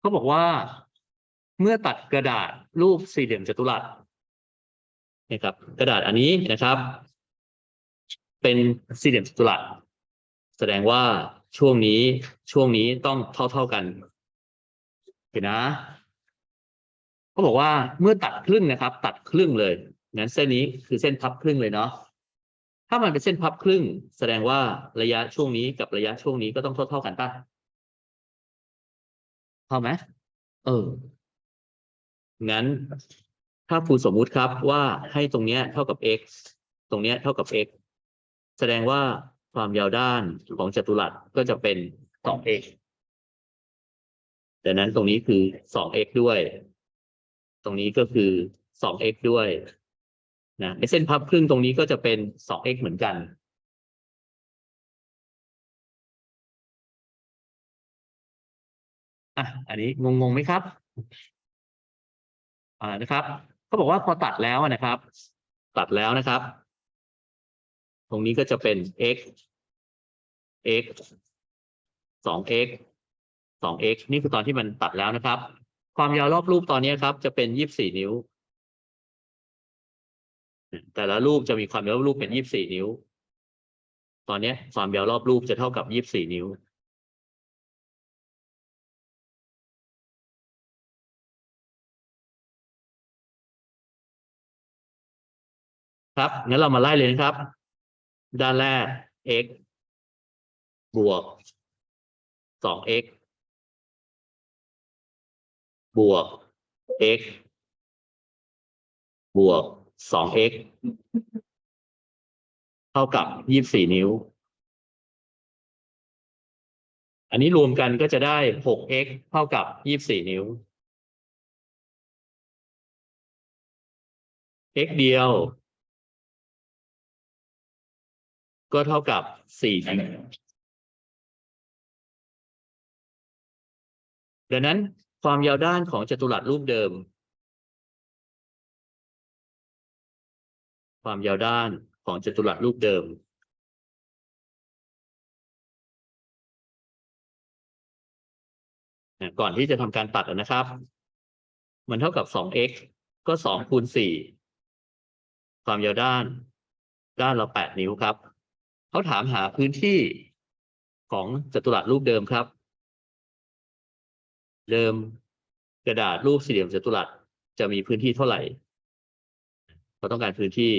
เขาบอกว่าเมื่อตัดกระดาษรูปสี่เหลี่ยมจัตุรัสนะครับ กระดาษอันนี้นะครับ เป็นสี่เหลี่ยมจัตุรัสแสดงว่าช่วงนี้ช่วงนี้ต้องเท่าเท่าๆกันเห็นนะเขาบอกว่าเมื่อตัดครึ่งนะครับ ตัดครึ่งเลยงั้นเส้นนี้คือเส้นพับครึ่งเลยเนาะถ้ามันเป็นเส้นพับครึ่ง แสดงว่าระยะช่วงนี้กับระยะช่วงนี้ก็ต้องเท่าเท่าๆกันป่ะ เท่าไหมเออ งั้น ถ้าครูสมมุติครับว่าให้ตรงเนี้ยเท่ากับ x ตรงเนี้ยเท่ากับ x แสดงว่าความยาวด้านของจัตุรัสก็จะเป็น 2x ดังนั้นตรงนี้คือ 2x ด้วย ตรงนี้ก็คือ 2x ด้วยนะไอ้เส้นพับครึ่งตรงนี้ก็จะเป็น 2x เหมือนกัน อะอันนี้งงงๆไหมครับอ่านะครับเขาบอกว่าพอตัดแล้วนะครับ ตัดแล้วนะครับ ตรงนี้ก็จะเป็น x x สอง x สอง x นี่คือตอนที่มันตัดแล้วนะครับ ความยาวรอบรูปตอนนี้ครับ จะเป็นยี่สิบสี่นิ้ว แต่ละรูปจะมีความยาวรอบรูปเป็นยี่สิบสี่นิ้ว ตอนนี้ความยาวรอบรูปจะเท่ากับยี่สิบสี่นิ้ว ครับงั้นเรามาไล่เลยนะครับ ด้านแรก x บวก 2x บวก x บวก 2x เท่ากับ 24 นิ้ว อันนี้รวมกันก็จะได้ 6x เท่ากับ 24 นิ้ว x เดียว ก็เท่ากับสี่นิ้วดังนั้นความยาวด้านของจัตุรัสรูปเดิม ความยาวด้านของจัตุรัสรูปเดิม ก่อนที่จะทำการตัดนะครับ มันเท่ากับ 2x ก็ 2 คูณ 4 ความยาวด้าน ด้านเรา 8 นิ้วครับ เขาถามหาพื้นที่ของจัตุรัสรูปเดิมครับ เดิมกระดาษรูปสี่เหลี่ยมจัตุรัสจะมีพื้นที่เท่าไหร่เราต้องการพื้นที่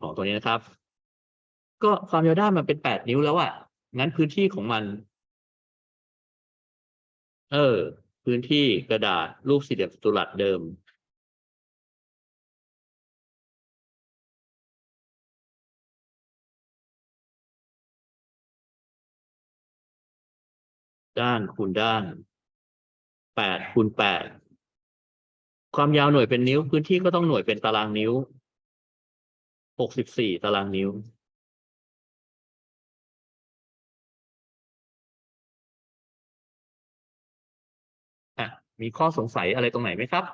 ของตัวนี้นะครับ ก็ความยาวด้านมันเป็นแปดนิ้วแล้วอะ่ะงั้นพื้นที่ของมัน เออ พื้นที่กระดาษรูปสี่เหลี่ยมจัตุรัสเดิม ด้านคูณด้านแปดคูณแปดความยาวหน่วยเป็นนิ้ว พื้นที่ก็ต้องหน่วยเป็นตารางนิ้วหกสิบสี่ตารางนิ้วอะมีข้อสงสัยอะไรตรงไหนไหมครับ